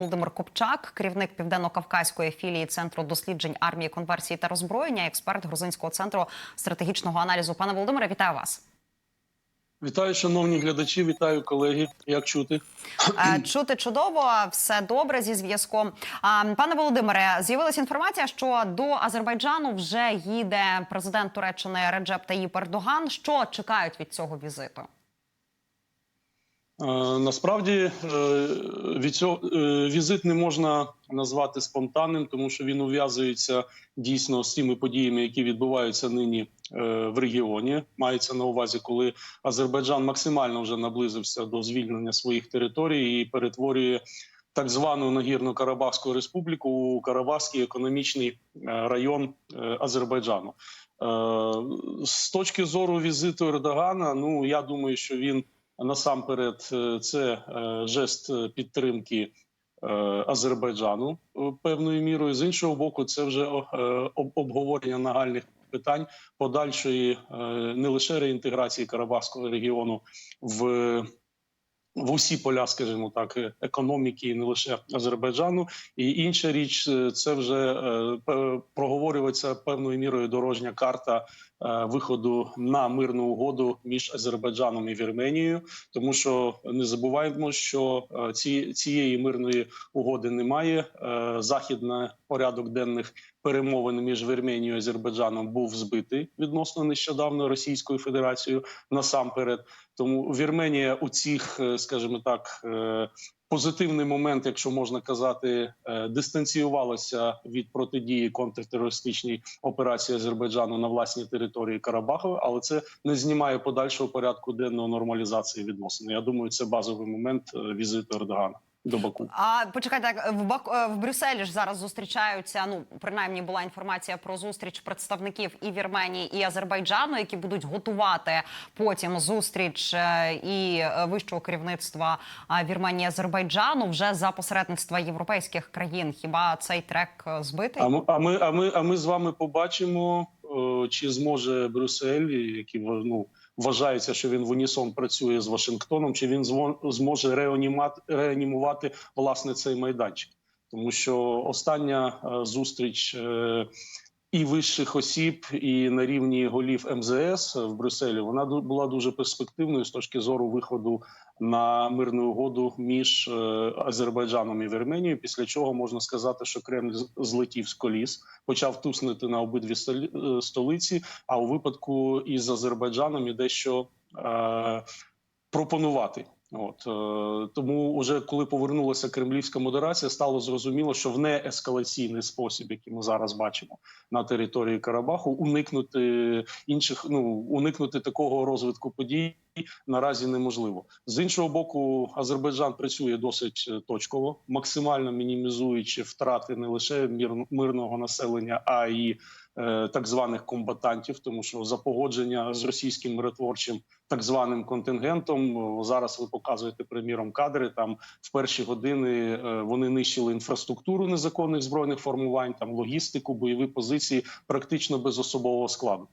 Володимир Копчак, керівник південно-кавказької філії центру досліджень армії, конверсії та роззброєння, експерт грузинського центру стратегічного аналізу. Пане Володимире, вітаю вас. Вітаю, шановні глядачі, вітаю колеги. Як чути? Е, Чути чудово, все добре зі зв'язком. Пане Володимире, з'явилася інформація, що до Азербайджану вже їде президент Туреччини Реджеп Таїп Ердоган. Що чекають від цього візиту? Е, Насправді е, від цього е, візит не можна назвати спонтанним, тому що він ув'язується дійсно з тими подіями, які відбуваються нині в регіоні. Мається на увазі, коли Азербайджан максимально вже наблизився до звільнення своїх територій і перетворює так звану Нагірну Карабахську республіку у Карабахський економічний район Азербайджану. З точки зору візиту Ердогана, ну я думаю, що він насамперед е, це е, жест е, підтримки Азербайджану певною мірою. З іншого боку, це вже обговорення нагальних питань подальшої не лише реінтеграції Карабахського регіону в. В усі поля, скажімо так, економіки, не лише Азербайджану, і інша річ е, це вже е, проговорюється певною мірою дорожня карта е, виходу на мирну угоду між Азербайджаном і Вірменією, тому що не забуваємо, що ці цієї мирної угоди немає. Захід порядок денних перемовин між Вірменією і Азербайджаном був збитий відносно нещодавно Російською Федерацією насамперед. Тому Вірменія у цих, е, скажімо так. е, Позитивний момент, якщо можна казати, е, дистанціювалася від протидії контртерористичній операції Азербайджану на власній території Карабаху, але це не знімає подальшого порядку денного нормалізації відносин. Я думаю, це базовий момент візиту Ердогана до Баку. А почекайте, так, в Бак е, в Брюсселі ж зараз зустрічаються. Ну принаймні була інформація про зустріч представників і Вірменії, і Азербайджану, які будуть готувати потім зустріч е, і е, вищого керівництва Вірменії Азербайджану вже за посередництва європейських країн. Хіба цей трек збитий? А ми, а ми, а ми, а ми з вами побачимо, чи зможе Брюссель, який ну, вважається, що він в унісон працює з Вашингтоном, чи він змо- зможе реанімати, реанімувати власне цей майданчик, тому що остання е, зустріч. е, І вищих осіб, і на рівні голів МЗС в Брюсселі вона була дуже перспективною з точки зору виходу на мирну угоду між е, Азербайджаном і Вірменією. Після чого можна сказати, що Кремль злетів з коліс, почав туснути на обидві е, столиці. А у випадку із Азербайджаном і дещо е, пропонувати. От е, тому, уже коли повернулася кремлівська модерація, стало зрозуміло, що в неескалаційний спосіб, який ми зараз бачимо на території Карабаху, уникнути інших, ну уникнути такого розвитку подій наразі неможливо. З іншого боку, Азербайджан працює досить е, точково, максимально мінімізуючи втрати не лише мирного населення, а й так званих комбатантів, тому що за погодження з російським миротворчим так званим контингентом зараз ви показуєте приміром кадри. Там в перші години е, вони нищили інфраструктуру незаконних збройних формувань, там логістику, бойові позиції, практично без особового складу.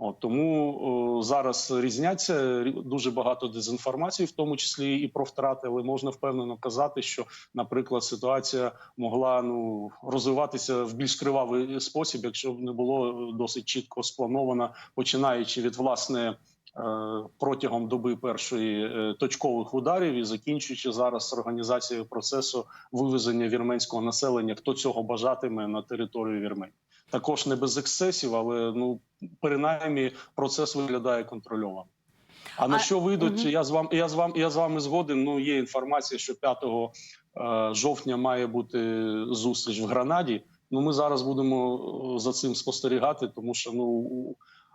От тому о, зараз різняться рі- дуже багато дезінформації, в тому числі і про втрати, але можна впевнено казати, що, наприклад, ситуація могла ну розвиватися в більш кривавий спосіб, якщо б не було досить чітко сплановано, починаючи від власне. е, Протягом доби першої е, точкових ударів і закінчуючи зараз організацією процесу вивезення вірменського населення, хто цього бажатиме на територію Вірменії. Також не без ексцесів, але ну принаймні процес виглядає контрольовано. А на що вийдуть? Мгм. Я з вами я з вами я з вами згоден. Ну є інформація, що 5 е, жовтня має бути зустріч в Гранаді. Ну ми зараз будемо е, за цим спостерігати, тому що ну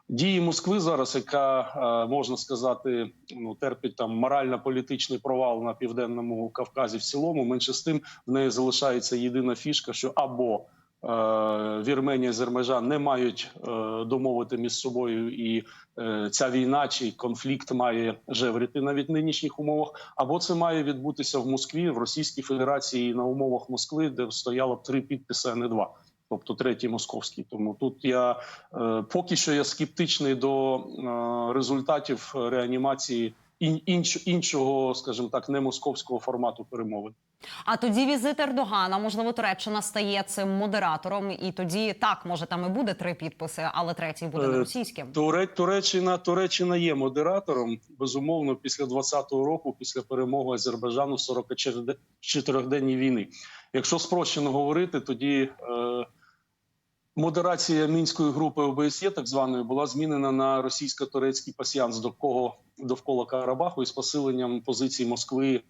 дії Москви зараз, яка е, можна сказати, ну терпить там морально-політичний провал на південному Кавказі. В цілому менше з тим в неї залишається єдина фішка, що або Вірменія і не мають е, домовити між собою, і е, ця війна чи конфлікт має жевріти навіть нинішніх умовах, або це має відбутися в Москві, в Російській Федерації на умовах Москви, де стояло б три підписи, а не два. Тобто третій московський. Тому тут я е, поки що я скептичний до е, результатів реанімації ін, інч, іншого, скажімо так, не московського формату перемовин. А тоді візит Ердогана, можливо, Туреччина стає цим модератором, і тоді так може там і буде три підписи, але третій буде не Е, російським. Туре, Туреччина, Туреччина є модератором. Безумовно, після 20-го року, після перемоги Азербайджану в 44-денній війни. Якщо спрощено говорити, тоді е, модерація мінської групи ОБСЄ, так званої, була змінена на російсько-турецький пасіянс довкола, довкола Карабаху із посиленням позицій Москви.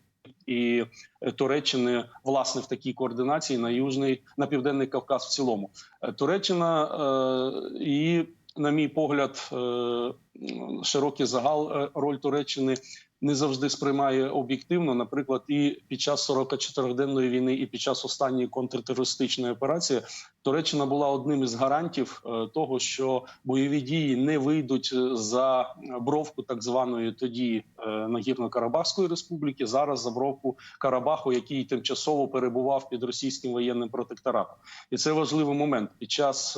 І е, Туреччини власне в такій координації на южний на південний Кавказ в цілому Е, Туреччина е, і, на мій погляд, е, широкий загал е, роль Туреччини не завжди сприймає об'єктивно. Наприклад, і під час 44-денної війни, і під час останньої контртерористичної операції Туреччина була одним із гарантів е, того, що бойові дії не вийдуть е, за бровку так званої тоді Нагірно-Карабахської республіки. Зараз за бровку Карабаху, який тимчасово перебував під російським воєнним протекторатом, і це важливий момент. Під час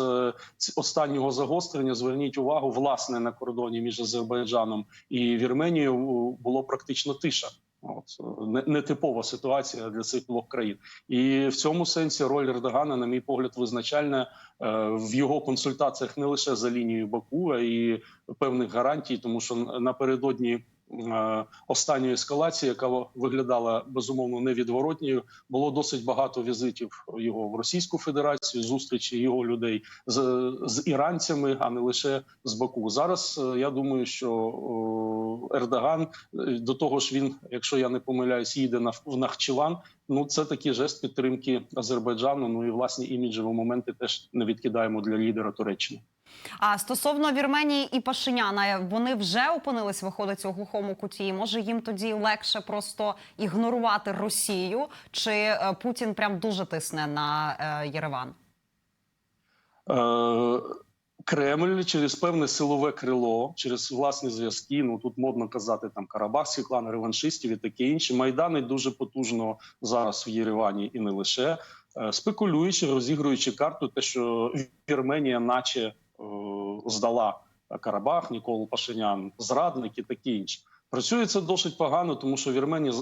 останнього загострення зверніть увагу, власне, на кордоні між Азербайджаном і Вірменією було практично тиша. От нетипова ситуація для цих двох країн, і в цьому сенсі роль Ердогана, на мій погляд, визначальна е, в його консультаціях не лише за лінією Баку, а і певних гарантій, тому що напередодні. Е, Останньої ескалації, яка виглядала безумовно невідворотньою, було досить багато візитів його в Російську Федерацію, зустрічі його людей з, з іранцями, а не лише з Баку. Зараз е, я думаю, що Ердоган е, до того ж він, якщо я не помиляюсь, їде на в Нахчиван. Ну це такий жест підтримки Азербайджану. Ну і власні іміджеві моменти теж не відкидаємо для лідера Туреччини. А стосовно Вірменії і Пашиняна, вони вже опинились, виходить у глухому куті. Може їм тоді легше просто ігнорувати Росію, чи е, Путін прям дуже тисне на е, Єреван? Е, Кремль через певне силове крило, через власні зв'язки. Ну тут модно казати там Карабахський клан, реваншистів і таке інше. Майдани дуже потужно зараз в Єревані і не лише спекулюючи, розігруючи карту, те, що Вірменія, наче здала Карабах, Ніколу Пашинян, зрадник і таке інше. Працює це досить погано, тому що вірмені е,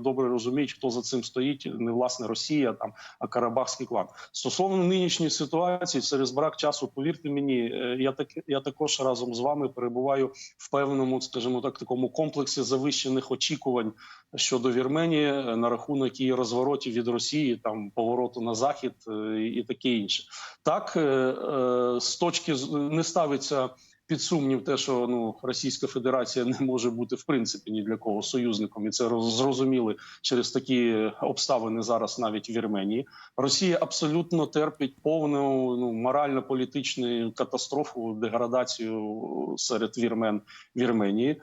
добре розуміють, хто за цим стоїть. Не власне Росія, там а Карабахський клан. Стосовно нинішньої ситуації, через брак часу, повірте мені, е, я так я також разом з вами перебуваю в певному, скажімо так, такому комплексі завищених очікувань щодо Вірменії е, на рахунок її розворотів від Росії, там повороту на захід і таке інше. Так з точки не ставиться під сумнів те, що ну Російська Федерація не може бути в принципі ні для кого союзником, і це зрозуміли через такі обставини зараз навіть в Вірменії. Росія абсолютно терпить повну ну морально-політичну катастрофу, деградацію серед вірмен Вірменії.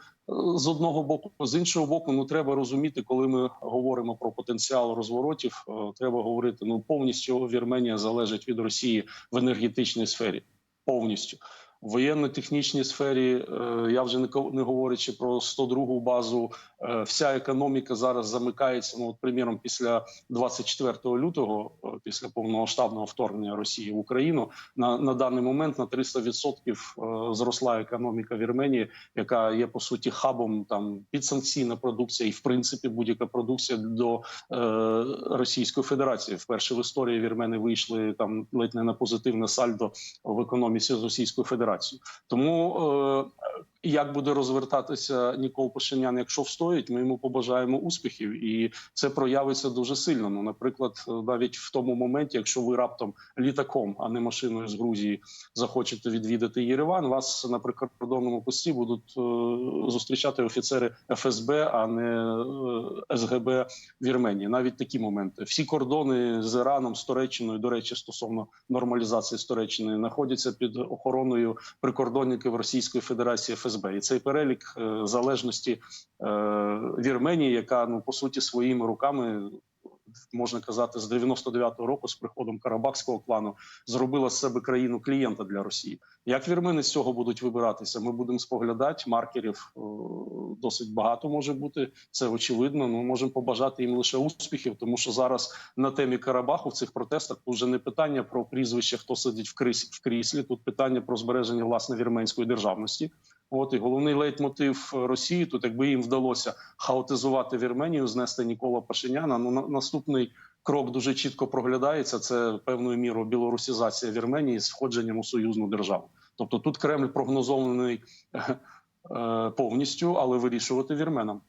З одного боку, з іншого боку, ну треба розуміти, коли ми говоримо про потенціал розворотів. е, Треба говорити ну повністю Вірменія залежить від Росії в енергетичній сфері. Повністю в воєнно-технічній сфері, е, я вже не говорячи про 102-гу базу, е, вся економіка зараз замикається. Ну, от, приміром, після 24 лютого, е, після повномасштабного вторгнення Росії в Україну, на, на даний момент на 300% е, зросла економіка Вірменії, яка є по суті хабом там підсанкційна продукція, і в принципі будь-яка продукція до е, Російської Федерації. Вперше в історії вірмени вийшли там ледь не на позитивне сальдо в економіці з Російською Федерацією. Тому е, як буде розвертатися Нікол Пашинян, якщо встоїть, ми йому побажаємо успіхів, і це проявиться дуже сильно. Ну, наприклад, навіть в тому моменті, якщо ви раптом літаком, а не машиною з Грузії, захочете відвідати Єреван, вас на прикордонному пості будуть е, зустрічати офіцери ФСБ, а не е, СГБ Вірменії. Навіть такі моменти. Всі кордони з Іраном, з Туреччиною, до речі, стосовно нормалізації з Туреччиною, знаходяться під охороною прикордонників Російської Федерації ФСБ. І цей перелік е, залежності е, Вірменії, яка ну по суті своїми руками. Можна казати, з 99-го року з приходом Карабахського клану зробила з себе країну клієнта для Росії. Як вірмени з цього будуть вибиратися? Ми будемо споглядати. Маркерів е, досить багато може бути. Це очевидно. Ну можемо побажати їм лише успіхів, тому що зараз на темі Карабаху в цих протестах тут вже не питання про прізвище, хто сидить в кріслі, в кріслі. Тут питання про збереження власне вірменської державності. От і головний лейтмотив Росії тут, якби їм вдалося хаотизувати Вірменію, знести Нікола Пашиняна. Ну на наступний крок дуже чітко проглядається. Це певною мірою білорусізація Вірменії з входженням у союзну державу. Тобто тут Кремль прогнозований е, повністю, але вирішувати вірменам.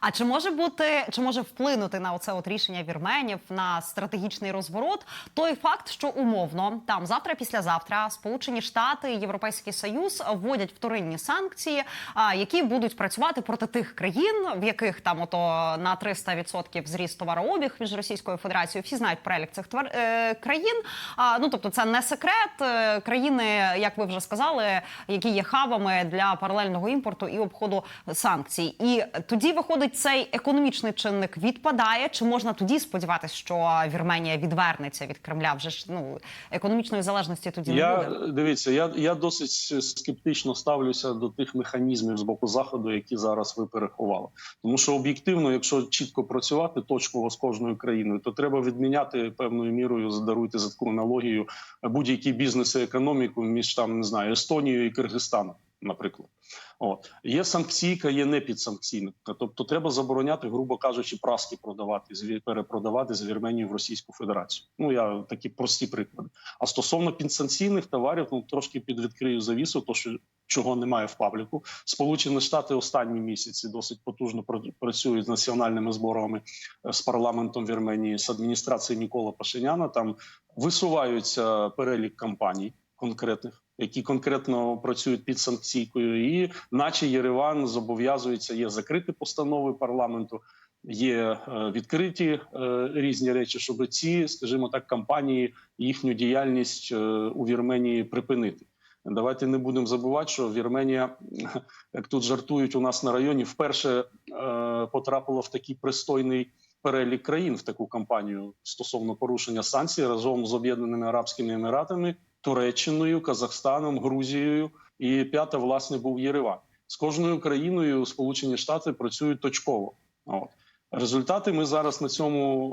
А чи може бути, чи може вплинути на оце от рішення вірменів на стратегічний розворот? Той факт, що умовно там завтра, післязавтра, Сполучені Штати і Європейський Союз вводять вторинні санкції, які будуть працювати проти тих країн, в яких там ото на 300% зріс товарообіг між Російською Федерацією. Всі знають перелік цих твар... е, країн. А, ну тобто, це не секрет. Е, Країни, як ви вже сказали, які є хабами для паралельного імпорту і обходу санкцій. І тоді виходить цей економічний чинник відпадає. Чи можна тоді сподіватися, що Вірменія відвернеться від Кремля? Вже ж ну економічної залежності тоді не буде. дивіться, я, я досить скептично ставлюся до тих механізмів з боку заходу, які зараз ви переховали. Тому що об'єктивно, якщо чітко працювати точково з кожною країною, то треба відміняти певною мірою, задаруйте за таку аналогію будь-які бізнес і економіку між там не знаю Естонією і Киргизстаном, наприклад. От є санкційка, є не підсанкційна. Тобто треба забороняти, грубо кажучи, праски продавати перепродавати з Вірменії в Російську Федерацію. Ну я такі прості приклади. А стосовно підсанкційних товарів, ну трошки підвідкрию завісу, то що чого немає в пабліку. Сполучені Штати останні місяці досить потужно пр- працюють з національними зборами е, з парламентом Вірменії, з адміністрацією Нікола Пашиняна. Там висуваються перелік компаній конкретних. Які конкретно працюють під санкційкою, і наче Єреван зобов'язується є закриті постанови парламенту, є е, відкриті е, різні речі, щоб ці, скажімо так, компанії їхню діяльність е, у Вірменії припинити. Давайте не будемо забувати, що Вірменія, як тут жартують у нас на районі, вперше потрапила в такий пристойний перелік країн в таку кампанію стосовно порушення санкцій разом з Об'єднаними Арабськими Еміратами, Туреччиною, Казахстаном, Грузією і п'ята, власне, був Єреван. З кожною країною Сполучені Штати працюють точково. От. Результати ми зараз на цьому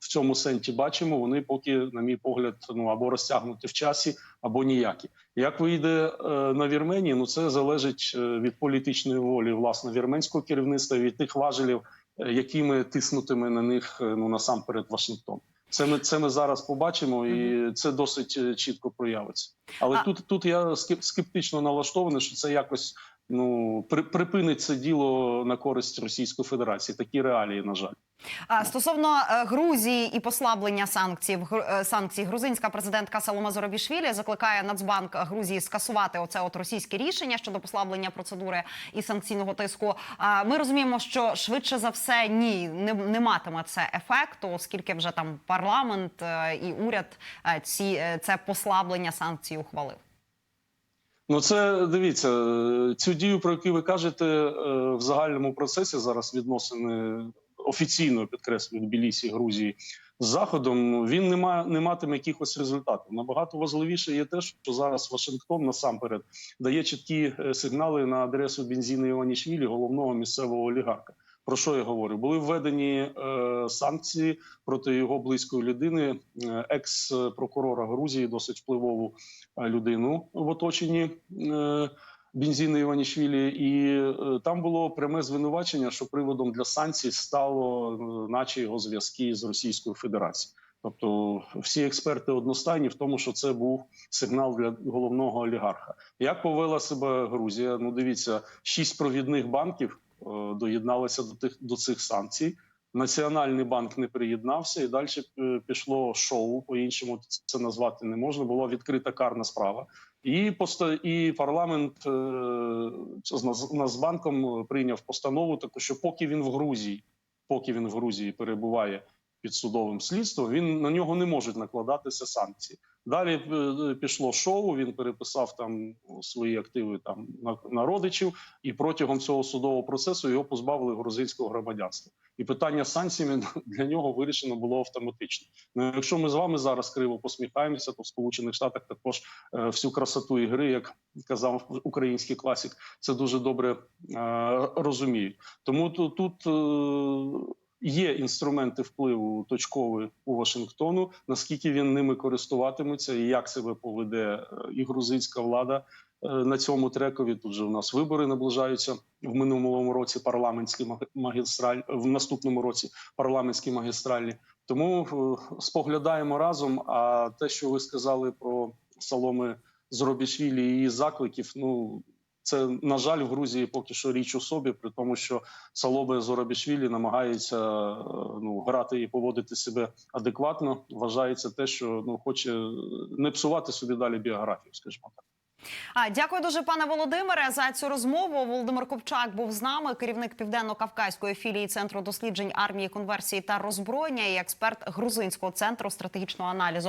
в цьому сенті бачимо. Вони поки, на мій погляд, ну або розтягнуті в часі, або ніякі. Як вийде е, на Вірменії? Ну це залежить е, від політичної волі власне вірменського керівництва, від тих важелів, е, якими тиснутиме на них ну насамперед Вашингтон. Це ми це ми зараз побачимо, і це досить е, чітко проявиться. Але А- тут тут я скеп- скептично налаштований, що це якось ну при, припинить це діло на користь Російської Федерації. Такі реалії, на жаль. Стосовно е, Грузії і послаблення санкцій, е, санкцій, грузинська президентка Салома Зоробішвілі закликає Нацбанк Грузії скасувати оце от російське рішення щодо послаблення процедури і санкційного тиску. А ми розуміємо, що швидше за все ні, не, не матиме це ефекту, оскільки вже там парламент е, і уряд ці це послаблення санкцій ухвалив. Ну, це дивіться цю дію, про яку ви кажете, в загальному процесі зараз відносини офіційно підкреслюють Тбілісі, Грузії з заходом. Він не має не матиме якихось результатів. Набагато важливіше є те, що зараз Вашингтон насамперед дає чіткі е, сигнали на адресу Бензіна Іванішвілі, головного місцевого олігарха. Про що я говорю? Були введені е, санкції проти його близької людини, е, екс-прокурора Грузії, досить впливову е, людину в оточенні е, Бензіна Іванішвілі, і е, там було пряме звинувачення, що приводом для санкцій стало, е, наче його зв'язки з Російською Федерацією. Тобто всі експерти одностайні в тому, що це був сигнал для головного олігарха. Як повела себе Грузія? Ну дивіться, шість провідних банків е, доєдналися до тих до цих санкцій. Національний банк не приєднався, і далі е, пішло шоу. По іншому це назвати не можна. Була відкрита карна справа. І поста і парламент е, з Нацбанком прийняв постанову, таку що поки він в Грузії, поки він в Грузії перебуває під судовим слідством, він на нього не можуть накладатися санкції. Далі е, пішло шоу. Він переписав там свої активи там на, на родичів, і протягом цього судового процесу його позбавили грузинського громадянства. І питання з санкціями для нього вирішено було автоматично. Ну, якщо ми з вами зараз криво посміхаємося, то в Сполучених Штатах також е, всю красоту ігри, як казав український класик, це дуже добре е, розуміють. Тому тут, е, є інструменти впливу точкові у Вашингтону. Наскільки він ними користуватиметься, і як себе поведе е, і грузинська влада, е, на цьому трекові. Тут же у нас вибори наближаються в минулому році. Парламентські магістраль в наступному році парламентські магістральні. Тому е, споглядаємо разом. А те, що ви сказали про Соломи Зробішвілі і її закликів, ну це на жаль в Грузії поки що річ у собі, при тому, що Салоби Зоробішвілі намагається е, ну грати і поводити себе адекватно. Вважається те, що ну хоче не псувати собі далі біографію, скажімо так. А дякую дуже, пане Володимире, за цю розмову. Володимир Ковчак був з нами, керівник південно-кавказької філії центру досліджень армії, конверсії та роззброєння і експерт грузинського центру стратегічного аналізу.